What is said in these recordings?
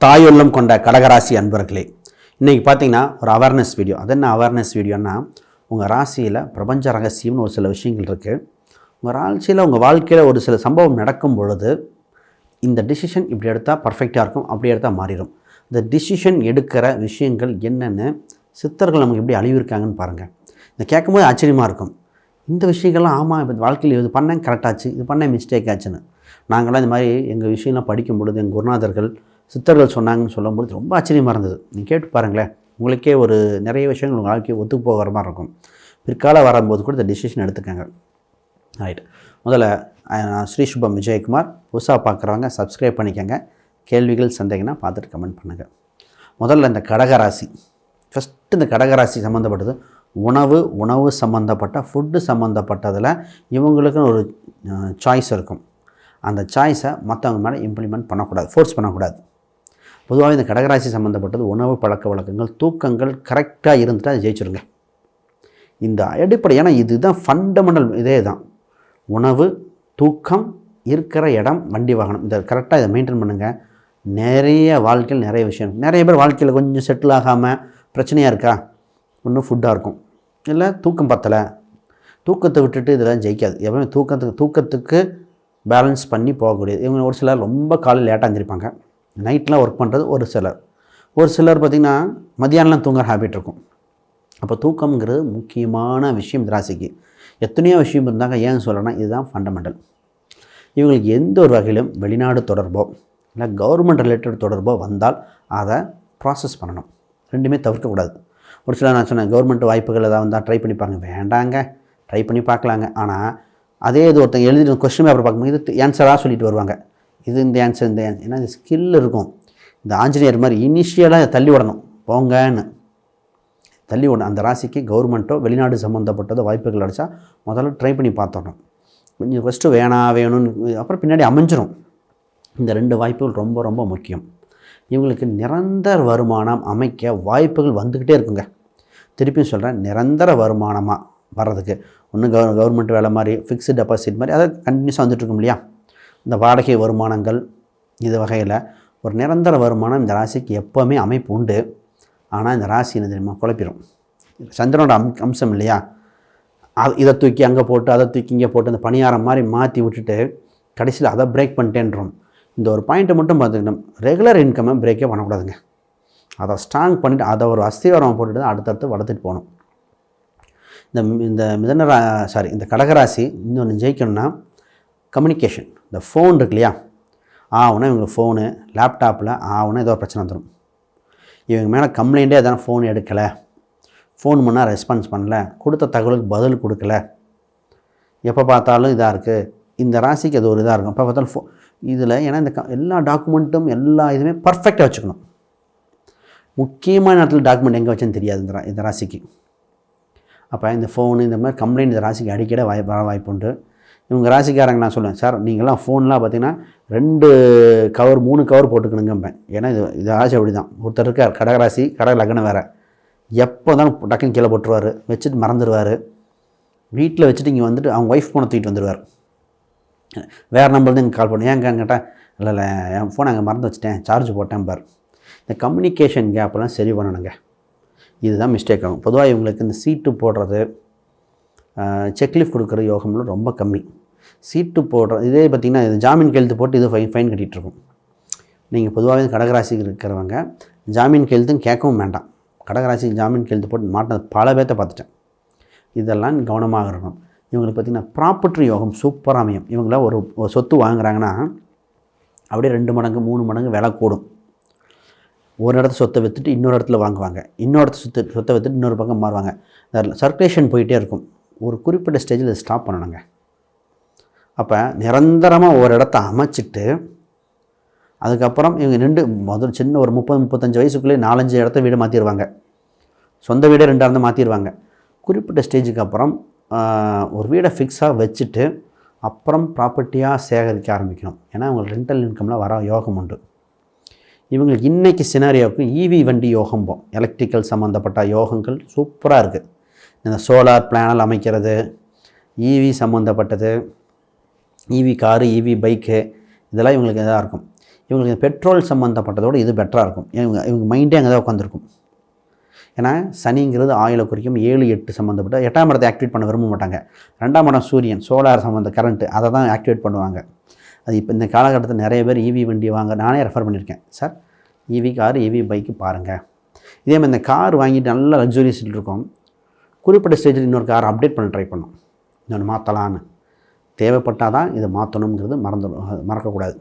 தாயுள்ளம் கொண்ட கடகராசி அன்பர்களே இன்றைக்கி பார்த்தீங்கன்னா ஒரு அவேர்னஸ் வீடியோ அது என்ன அவேர்னஸ் வீடியோன்னா உங்கள் ராசியில் பிரபஞ்ச ரகசியம்னு ஒரு சில விஷயங்கள் இருக்குது உங்கள் ராசியில் உங்கள் வாழ்க்கையில் ஒரு சில சம்பவம் நடக்கும் பொழுது இந்த டிசிஷன் இப்படி எடுத்தால் பர்ஃபெக்டாக இருக்கும் அப்படி எடுத்தால் மாறிடும். இந்த டிசிஷன் எடுக்கிற விஷயங்கள் என்னென்னு சித்தர்கள் நமக்கு எப்படி அழிவிருக்காங்கன்னு பாருங்கள் இதை கேட்கும்போது ஆச்சரியமாக இருக்கும். இந்த விஷயங்கள்லாம் ஆமாம் இப்போ வாழ்க்கையில் இது பண்ணேன் கரெக்டாச்சு இது பண்ணேன் மிஸ்டேக் ஆச்சுன்னு. நாங்களாம் இந்த மாதிரி எங்கள் விஷயம்லாம் படிக்கும் பொழுது எங்கள் குருநாதர்கள் சித்தர்கள் சொன்னாங்கன்னு சொல்லும்போது ரொம்ப ஆச்சரியமாக இருந்தது. நீங்கள் கேட்டு பாருங்களேன் உங்களுக்கே ஒரு நிறைய விஷயங்கள் உங்கள் வாழ்க்கையை ஒத்துக்கு போகிற மாதிரி இருக்கும். பிற்கால வரும்போது கூட இந்த டிசிஷன் எடுத்துக்கோங்க. ரைட் முதல்ல நான் ஸ்ரீ சுபம் விஜயகுமார் புதுசாக பார்க்குறவங்க சப்ஸ்கிரைப் பண்ணிக்கோங்க. கேள்விகள் சந்தேகம்னா பார்த்துட்டு கமெண்ட் பண்ணுங்கள் முதல்ல இந்த கடகராசி. ஃபஸ்ட்டு இந்த கடகராசி சம்மந்தப்பட்டது உணவு உணவு சம்மந்தப்பட்ட ஃபுட்டு சம்மந்தப்பட்டதில் இவங்களுக்குன்னு ஒரு சாய்ஸ் இருக்கும். அந்த சாய்ஸை மற்றவங்க மேலே இம்ப்ளிமெண்ட் பண்ணக்கூடாது ஃபோர்ஸ் பண்ணக்கூடாது. பொதுவாக இந்த கடகராசி சம்மந்தப்பட்டது உணவு பழக்க வழக்கங்கள் தூக்கங்கள் கரெக்டாக இருந்துட்டு அதை ஜெயிச்சிருங்க. இந்த அடிப்படை ஏன்னா இதுதான் ஃபண்டமெண்டல் இதே தான் உணவு தூக்கம் இருக்கிற இடம் வண்டி வாகனம். இதை கரெக்டாக இதை மெயின்டைன் பண்ணுங்கள் நிறைய வாழ்க்கையில் நிறைய விஷயம். நிறைய பேர் வாழ்க்கையில் கொஞ்சம் செட்டில் ஆகாமல் பிரச்சனையாக இருக்கா? ஒன்றும் ஃபுட்டாக இருக்கும். இல்லை தூக்கம் பத்தலை. தூக்கத்தை விட்டுட்டு இதெல்லாம் ஜெயிக்காது. எப்பவுமே தூக்கத்துக்கு தூக்கத்துக்கு பேலன்ஸ் பண்ணி போகக்கூடியது. இவங்க ஒரு சிலர் ரொம்ப காலையில் லேட்டாக இருந்திருப்பாங்க நைட்லாம் ஒர்க் பண்ணுறது ஒரு சிலர். ஒரு சிலர் பார்த்திங்கன்னா மதியானம்லாம் தூங்குற ஹேபிட் இருக்கும். அப்போ தூக்கம்ங்கிறது முக்கியமான விஷயம் இந்த ராசிக்கு. எத்தனையோ விஷயம் இருந்தாங்க ஏன் சொல்லணும்னா இதுதான் ஃபண்டமெண்டல் இவங்களுக்கு எந்த ஒரு வகையிலும் வெளிநாடு தொடர்போ இல்லை கவர்மெண்ட் ரிலேட்டட் தொடர்போ வந்தால் அதை ப்ராசஸ் பண்ணணும். ரெண்டுமே தவிர்க்கக்கூடாது ஒரு சில நான் சொன்னேன் கவர்மெண்ட் வாய்ப்புகள் ஏதாவது வந்தால் ட்ரை பண்ணி பாருங்க. வேண்டாங்க ட்ரை பண்ணி பார்க்கலாங்க. ஆனால் அதே இது ஒருத்தங்க எழுதி கொஸ்டின் பேப்பர் பார்க்கும்போது ஆன்சராக சொல்லிட்டு வருவாங்க. இது இந்த ஆன்சர் இந்த ஆன்சர் ஏன்னா இந்த ஸ்கில் இருக்கும். இந்த ஆஞ்சநேயர் மாதிரி இனிஷியலாக தள்ளி விடணும். போங்கன்னு. தள்ளி விடணும். அந்த ராசிக்கு கவர்மெண்ட்டோ வெளிநாடு சம்மந்தப்பட்டதோ வாய்ப்புகள் அடித்தா முதல்ல ட்ரை பண்ணி பார்த்துடணும். கொஞ்சம் ஃபஸ்ட்டு வேணாம் வேணும்னு அப்புறம் பின்னாடி அமைஞ்சிரும். இந்த ரெண்டு வாய்ப்புகள் ரொம்ப ரொம்ப முக்கியம். இவங்களுக்கு நிரந்தர வருமானம் அமைக்க வாய்ப்புகள் வந்துக்கிட்டே இருக்குங்க. திருப்பியும் சொல்கிறேன் நிரந்தர வருமானமாக வர்றதுக்கு. ஒன்று கவர் கவர்மெண்ட் வேலை மாதிரி ஃபிக்ஸ்டு டெபாசிட் மாதிரி அதை கண்டினியூஸாக வந்துட்டு இருக்கும் இல்லையா? இந்த வாடகை வருமானங்கள் இது வகையில் ஒரு நிரந்தர வருமானம் இந்த ராசிக்கு எப்போவுமே அமைப்பு உண்டு. ஆனால் இந்த ராசி என்ன தெரியுமா? குழப்பிடும் சந்திரனோட அம் அம்சம் இல்லையா? இதை தூக்கி அங்கே போட்டு அதை தூக்கி இங்கே போட்டு அந்த பணியாரம் மாதிரி மாற்றி விட்டுட்டு கடைசியில் அதை பிரேக் பண்ணிட்டேன்றோம். இந்த ஒரு பாயிண்ட்டை மட்டும் பார்த்துக்கணும். ரெகுலர் இன்கம்மை பிரேக்கே பண்ணக்கூடாதுங்க. அதை ஸ்ட்ராங் பண்ணிவிட்டு அதை ஒரு அஸ்திவாரம் போட்டுட்டு தான் அடுத்தடுத்து வளர்த்துட்டு போகணும். இந்த இந்த மிதன ரா சாரி இந்த கடகராசி இன்னொன்று ஜெயிக்கணும்னா கம்யூனிகேஷன் இந்த ஃபோன் இருக்கு இல்லையா? ஆகுனா இவங்க ஃபோனு லேப்டாப்பில் ஆகுனா ஏதோ பிரச்சனை வந்துடும் இவங்க மேலே கம்ப்ளைண்ட்டே எதனா ஃபோன் எடுக்கலை. ஃபோன் பண்ணால் ரெஸ்பான்ஸ் பண்ணல. கொடுத்த தகவலுக்கு பதில் கொடுக்கல. எப்போ பார்த்தாலும் இதாக இருக்குது இந்த ராசிக்கு அது ஒரு இதாக இருக்கும். எப்போ பார்த்தாலும் ஃபோ இதில் ஏன்னா இந்த க- எல்லா டாக்குமெண்ட்டும் எல்லா இதுவுமே பர்ஃபெக்டாக வச்சுக்கணும். முக்கியமான நேரத்தில் டாக்குமெண்ட் எங்கே வச்சேன்னு தெரியாது இந்த ரா இந்த ராசிக்கு. அப்போ இந்த ஃபோனு இந்த மாதிரி கம்ப்ளைண்ட் இந்த ராசிக்கு அடிக்கடி வாய் வர வாய்ப்பு உண்டு இவங்க ராசிக்காரங்க நான் சொல்லுவேன் சார் நீங்களாம் ஃபோன்லாம் பார்த்தீங்கன்னா ரெண்டு கவர் மூணு கவர் போட்டுக்கணுங்கம்பேன். ஏன்னா இது இது ராசி அப்படி தான் ஒருத்தர் இருக்கார் கடகராசி கடக லக்னம் வேறு. எப்போ தான் டக்குன்னு கீழே போட்டுருவார் வச்சுட்டு மறந்துடுவார் வீட்டில் வச்சுட்டு இங்கே வந்துட்டு அவங்க ஒய்ஃப் ஃபோனை தூக்கிட்டு வந்துடுவார் வேறு நம்பர்லேருந்து இங்கே கால் பண்ணுவேன் ஏன் கேட்டால் இல்லை இல்லை என் ஃபோன் அங்கே மறந்து வச்சுட்டேன் சார்ஜ் போட்டேன் பார். இந்த கம்யூனிகேஷன் கேப்பெல்லாம் சரி பண்ணணுங்க. இதுதான் மிஸ்டேக் ஆகும். பொதுவாக இவங்களுக்கு இந்த சீட்டு போடுறது செக்லிஃப்ட் கொடுக்குற யோகம்லாம் ரொம்ப கம்மி. சீட்டு போடுற இதே பார்த்திங்கன்னா இது ஜாமீன் கையெழுத்து போட்டு இது ஃபைன் ஃபைன் கட்டிகிட்ருக்கும் நீங்கள் பொதுவாகவே கடகராசிக்கு இருக்கிறவங்க ஜாமீன் கையெழுத்தும் கேட்கவும் வேண்டாம். கடகராசிக்கு ஜாமீன் கையெழுத்து போட்டு மாட்டினது பல பேர்த்த பார்த்துட்டேன். இதெல்லாம் கவனமாக இருக்கணும். இவங்களுக்கு பார்த்திங்கன்னா ப்ராப்பர்ட்டி யோகம் சூப்பராக அமையும். இவங்களாம் ஒரு ஒரு சொத்து வாங்குறாங்கன்னா அப்படியே ரெண்டு மடங்கு மூணு மடங்கு விலை கூடும். ஒரு இடத்த சொத்தை விற்றுட்டு இன்னொரு இடத்துல வாங்குவாங்க. இன்னொரு இடத்த சொத்து சொத்தை விற்றுட்டு இன்னொரு பக்கம் மாறுவாங்க. சர்க்குலேஷன் போயிட்டே இருக்கும். ஒரு குறிப்பிட்ட ஸ்டேஜில் இதை ஸ்டாப் பண்ணணுங்க. அப்போ நிரந்தரமாக ஒரு இடத்த அமைச்சிட்டு அதுக்கப்புறம் இவங்க நின்று முதல் சின்ன ஒரு முப்பது முப்பத்தஞ்சு வயசுக்குள்ளேயே நாலஞ்சு இடத்த வீடு மாற்றிடுவாங்க சொந்த வீடே ரெண்டாக இருந்தால் மாற்றிடுவாங்க குறிப்பிட்ட ஸ்டேஜுக்கு அப்புறம் ஒரு வீடை ஃபிக்ஸாக வச்சுட்டு அப்புறம் ப்ராப்பர்ட்டியாக சேகரிக்க ஆரம்பிக்கணும். ஏன்னா அவங்களுக்கு ரெண்டல் இன்கமில் வர யோகம் உண்டு. இவங்களுக்கு இன்றைக்கி சினாரியாவுக்கு ஈவி வண்டி யோகம்போம் எலக்ட்ரிக்கல் சம்மந்தப்பட்ட யோகங்கள் சூப்பராக இருக்குது இந்த சோலார் பிளானல் அமைக்கிறது ஈவி சம்மந்தப்பட்டது ஈவி காரு ஈவி பைக்கு இதெல்லாம் இவங்களுக்கு இதாக இருக்கும். இவங்களுக்கு பெட்ரோல் சம்மந்தப்பட்டதோட இது பெட்டராக இருக்கும். இவங்க இவங்க மைண்டே அங்கே தான் உட்காந்துருக்கும் ஏன்னா சனிங்கிறது ஆயில குறிக்கும் ஏழு எட்டு சம்மந்தப்பட்ட எட்டாம் இடத்தை ஆக்டிவேட் பண்ண விரும்ப மாட்டாங்க. ரெண்டாம் இடம் சூரியன் சோலார் சம்மந்த கரண்ட்டு அதை தான் ஆக்டிவேட் பண்ணுவாங்க. அது இப்போ இந்த காலகட்டத்தில் நிறைய பேர் ஈவி வண்டி வாங்க நானே ரெஃபர் பண்ணியிருக்கேன். Sir EV car EV bike பாருங்கள் இதே மாதிரி இந்த கார் வாங்கிட்டு நல்லா லக்ஸுரியஸ் இருக்கும். குறிப்பிட்ட ஸ்டேஜில் இன்னொரு கார் அப்டேட் பண்ண ட்ரை பண்ணும். இன்னொன்று மாற்றலான்னு தேவைப்பட்டால் தான் இதை மாற்றணுங்கிறது மறந்து மறக்கக்கூடாது.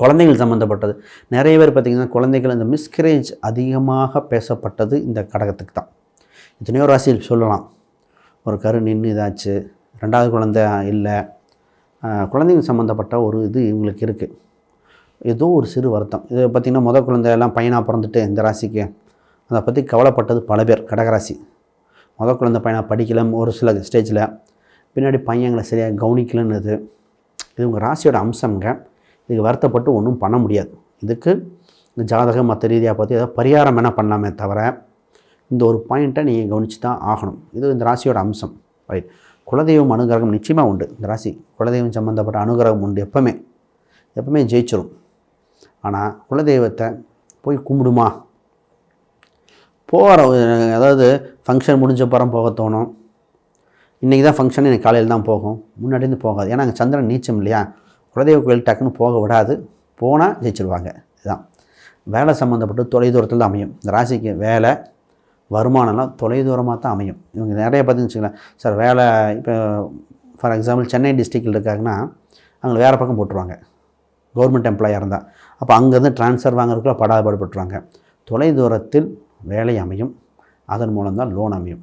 குழந்தைகள் சம்மந்தப்பட்டது நிறைய பேர் பார்த்திங்கன்னா குழந்தைகள் இந்த மிஸ்கரேஜ் அதிகமாக பேசப்பட்டது இந்த கடகத்துக்கு தான். எத்தனையோ ராசியில் சொல்லலாம். ஒரு கரு நின்று இதாச்சு ரெண்டாவது குழந்தை இல்லை. குழந்தைகள் சம்மந்தப்பட்ட ஒரு இது இவங்களுக்கு இருக்குது ஏதோ ஒரு சிறு வருத்தம். இது பார்த்திங்கன்னா முதல் குழந்தை எல்லாம் பையனாக பிறந்துட்டு இந்த ராசிக்கு. அதை பற்றி கவலைப்பட்டது பல பேர் கடகராசி. முத குழந்தை பையனாக படிக்கல ஒரு சில ஸ்டேஜில் பின்னாடி பையங்களை சரியாக கவனிக்கலன்னு இது உங்கள் ராசியோட அம்சங்க இதுக்கு வருத்தப்பட்டு ஒன்றும் பண்ண முடியாது. இதுக்கு இந்த ஜாதகம் மற்ற ரீதியாக பார்த்து ஏதாவது பரிகாரம் என்ன பண்ணலாமே தவிர இந்த ஒரு பாயிண்ட்டை நீங்கள் கவனித்து தான் ஆகணும். இது இந்த ராசியோட அம்சம். ரைட் குலதெய்வம் அனுகிரகம் நிச்சயமாக உண்டு. இந்த ராசி குலதெய்வம் சம்மந்தப்பட்ட அனுகிரகம் உண்டு எப்பவுமே. எப்பவுமே ஜெயிச்சிடும் ஆனால் குலதெய்வத்தை போய் கும்பிடுமா? போகிற அதாவது ஃபங்க்ஷன் முடிஞ்ச அப்புறம் போக தோணும். இன்றைக்கி தான் ஃபங்க்ஷன் எனக்கு காலையில் தான் போகும். முன்னாடிருந்து போகாது. ஏன்னா அங்கே சந்திரன் நீச்சம் இல்லையா? குலதெய்வ கோயில் டக்குன்னு போக விடாது. போனால் ஜெயிச்சிருவாங்க. இதுதான். வேலை சம்மந்தப்பட்டு தொலைதூரத்தில் தான் அமையும். இந்த ராசிக்கு வேலை வருமானம்லாம் தொலைதூரமாக தான் அமையும். இவங்க நிறைய பார்த்தீங்கன்னு வச்சுக்கலாம் சார் வேலை இப்போ ஃபார் எக்ஸாம்பிள் சென்னை டிஸ்ட்ரிக்டில் இருக்காங்கன்னா அவங்களை வேறு பக்கம் போட்டுருவாங்க. கவர்மெண்ட் எம்ப்ளாயாக இருந்தால் அப்போ அங்கேருந்து ட்ரான்ஸ்ஃபர் வாங்குறதுக்குள்ள படாபாடுபட்டுருவாங்க தொலைதூரத்தில் வேலை அமையும். அதன் மூலம் தான் லோன் அமையும்.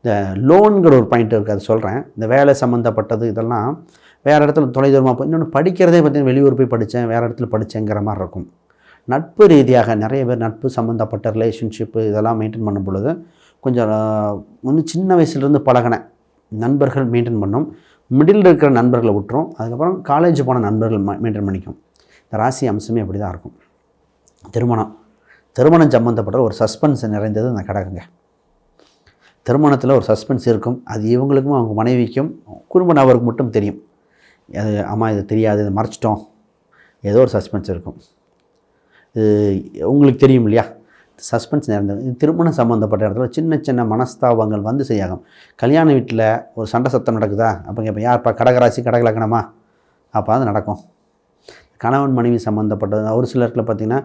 இந்த லோன்கிற ஒரு பாயிண்ட் இருக்குது அது சொல்கிறேன் இந்த வேலை சம்மந்தப்பட்டது இதெல்லாம் வேறு இடத்துல தொலைதூரமாக போய் இன்னொன்று படிக்கிறதே பார்த்தீங்கன்னா வெளியூர் போய் படித்தேன் வேறு இடத்துல படித்தேங்கிற மாதிரி இருக்கும். நட்பு ரீதியாக நிறைய பேர் நட்பு சம்மந்தப்பட்ட ரிலேஷன்ஷிப்பு இதெல்லாம் மெயின்டைன் பண்ணும் பொழுது கொஞ்சம் வந்து சின்ன வயசுலேருந்து பழகின நண்பர்கள் மெயின்டைன் பண்ணும். மிடில் இருக்கிற நண்பர்களை விட்டுரும். அதுக்கப்புறம் காலேஜ் போன நண்பர்கள் மெயின்டைன் பண்ணிக்கும். இந்த ராசி அம்சமே அப்படி தான் இருக்கும். திருமணம். திருமணம் சம்மந்தப்பட்ட ஒரு சஸ்பென்ஸ் நிறைந்தது அந்த கடகுங்க. திருமணத்தில் ஒரு சஸ்பென்ஸ் இருக்கும். அது இவங்களுக்கும் அவங்க மனைவிக்கும் குடும்ப நபருக்கு மட்டும் தெரியும். அது ஆமாம் இது தெரியாது இது மறைச்சிட்டோம். ஏதோ ஒரு சஸ்பென்ஸ் இருக்கும். இது உங்களுக்கு தெரியும் இல்லையா? சஸ்பென்ஸ் நிறைந்தது. திருமணம் சம்மந்தப்பட்ட இடத்துல சின்ன சின்ன மனஸ்தாபங்கள் வந்து செய்யாகும் கல்யாண வீட்டில் ஒரு சண்டை சத்தம் நடக்குதா? அப்போ இப்போ யார்ப்பா கடகராசி கடகலக்கணமா? அப்போ அது நடக்கும். கணவன் மனைவி சம்மந்தப்பட்டது ஒரு சிலருக்குள்ள பார்த்திங்கன்னா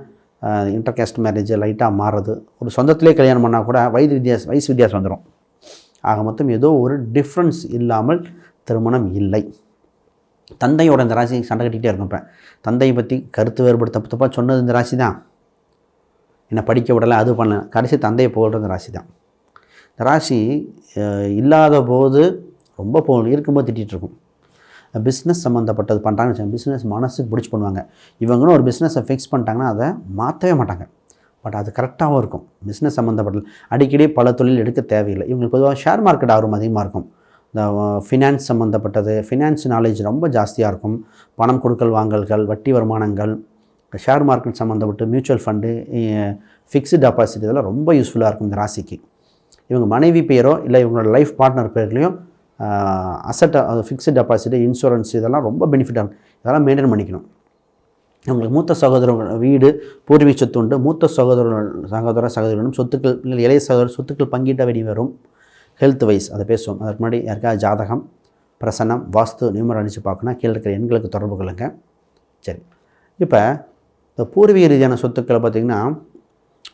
இன்டர் கேஸ்ட் மேரேஜ் லைட்டாக மாறுறது. ஒரு சொந்தத்திலே கல்யாணம் பண்ணால் கூட வயது வித்தியாசம் வயசு வித்தியாசம் வந்துடும் ஆக மொத்தம் ஏதோ ஒரு டிஃப்ரென்ஸ் இல்லாமல் திருமணம் இல்லை. தந்தையோட இந்த ராசி சண்டை கட்டிகிட்டே இருக்கும் இப்போ. தந்தையை பற்றி கருத்து வேறுபடு தப்பு தப்பாக சொன்னது இந்த ராசி தான். என்னை படிக்க விடலை அது பண்ணல. கடைசி தந்தையை போடுறது இந்த ராசி தான். இந்த ராசி இல்லாத போது ரொம்ப போ இருக்கும்போது திட்டிகிட்டு இருக்கும். பிஸ்னஸ் சம்மந்தப்பட்டது பண்ணுறாங்கன்னு வச்சுக்கோங்க. பிஸ்னஸ் மனசுக்கு பிடிச்சி பண்ணுவாங்க. இவங்களும் ஒரு பிஸ்னஸை ஃபிக்ஸ் பண்ணிட்டாங்கன்னா அதை மாற்றவே மாட்டாங்க. பட் அது கரெக்டாகவும் இருக்கும். பிஸ்னஸ் சம்மந்தப்பட்ட அடிக்கடி பல தொழில் எடுக்க தேவையில்லை. இவங்களுக்கு பொதுவாக ஷேர் மார்க்கெட் ஆர்வம் அதிகமாக இருக்கும். இந்த ஃபினான்ஸ் சம்மந்தப்பட்டது ஃபினான்ஸ் நாலேஜ் ரொம்ப ஜாஸ்தியாக இருக்கும். பணம் கொடுக்கல் வாங்கல்கள் வட்டி வருமானங்கள் ஷேர் மார்க்கெட் சம்மந்தப்பட்டு மியூச்சுவல் ஃபண்டு ஃபிக்ஸ்டு டெபாசிட் இதெல்லாம் ரொம்ப யூஸ்ஃபுல்லாக இருக்கும் இந்த ராசிக்கு. இவங்க மனைவி பேரோ இல்லை இவங்களோட லைஃப் பார்ட்னர் பேர்லேயும் அசட் அது ஃபிக்ஸ்டு டெபாசிட் இன்சூரன்ஸ் இதெல்லாம் ரொம்ப பெனிஃபிட்டாக இதெல்லாம் மெயின்டைன் பண்ணிக்கணும். அவங்களுக்கு மூத்த சகோதரர்கள் வீடு பூர்வீக சொத்து உண்டு. மூத்த சகோதரர்கள் சகோதர சகோதரர்களும் சொத்துக்கள் இல்லை இளைய சகோதரர் சொத்துக்கள் பங்கிட்ட வெடி வரும். ஹெல்த் வைஸ் அதை பேசுவோம். அதற்கு முன்னாடி யாருக்காவது ஜாதகம் பிரசன்னம் வாஸ்து நியூமர் அடித்து பார்க்கணும் கீழே இருக்கிற எண்களுக்கு தொடர்பு கொள்ளுங்கள் சரி. இப்போ இந்த பூர்வீக ரீதியான சொத்துக்களை பார்த்திங்கன்னா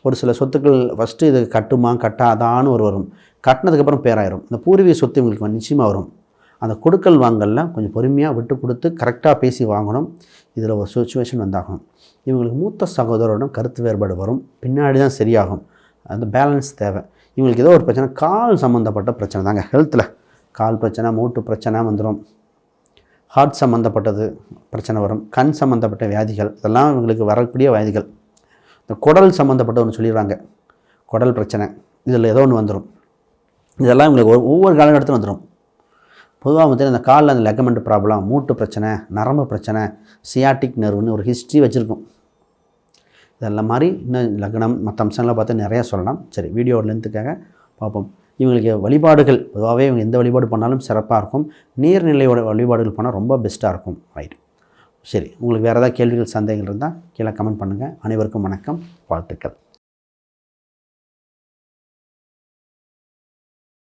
ஒரு சில சொத்துக்கள் ஃபஸ்ட்டு இது கட்டுமா கட்டாதான்னு ஒரு வரும். கட்டினதுக்கப்புறம் பேராயிரும். இந்த பூர்வீக சொத்து இவங்களுக்கு நிச்சயமாக வரும். அந்த கொடுக்கல் வாங்கலில் கொஞ்சம் பொறுமையாக விட்டு கொடுத்து கரெக்டாக பேசி வாங்கணும். இதில் ஒரு சுச்சுவேஷன் வந்தாகணும். இவங்களுக்கு மூத்த சகோதரரோட கருத்து வேறுபாடு வரும். பின்னாடி தான் சரியாகும். அந்த பேலன்ஸ் தேவை. இவங்களுக்கு ஏதோ ஒரு பிரச்சனை கால் சம்மந்தப்பட்ட பிரச்சனை தாங்க. ஹெல்த்தில் கால் பிரச்சனை மூட்டு பிரச்சனை வந்துடும் ஹார்ட் சம்மந்தப்பட்டது பிரச்சனை வரும். கண் சம்மந்தப்பட்ட வியாதிகள் இதெல்லாம் இவங்களுக்கு வரக்கூடிய வியாதிகள். இந்த குடல் சம்மந்தப்பட்ட ஒன்று சொல்லிடுறாங்க. குடல் பிரச்சனை. இதில் ஏதோ ஒன்று வந்துடும் இதெல்லாம் இவங்களுக்கு ஒரு- ஒவ்வொரு காலகட்டத்திலும் வந்துடும் பொதுவாக வந்து இந்த காலில் அந்த லெகமெண்ட் ப்ராப்ளம் மூட்டு பிரச்சனை நரம்பு பிரச்சனை சியாட்டிக் நர்வுன்னு ஒரு ஹிஸ்ட்ரி வச்சுருக்கும். இதெல்லாம் மாதிரி இன்னும் லக்னம் மற்ற அம்சங்களை பார்த்து நிறையா சொல்லலாம். சரி வீடியோ லென்த்துக்காக பார்ப்போம். இவங்களுக்கு வழிபாடுகள் பொதுவாகவே இவங்க எந்த வழிபாடு பண்ணாலும் சிறப்பாக இருக்கும். நீர்நிலையோட வழிபாடுகள் பண்ணால் ரொம்ப பெஸ்ட்டாக இருக்கும். ரைட் சரி உங்களுக்கு வேறு ஏதாவது கேள்விகள் சந்தேகங்கள் இருந்தால் கீழே கமெண்ட் பண்ணுங்கள் அனைவருக்கும் வணக்கம் வாழ்த்துக்கள்.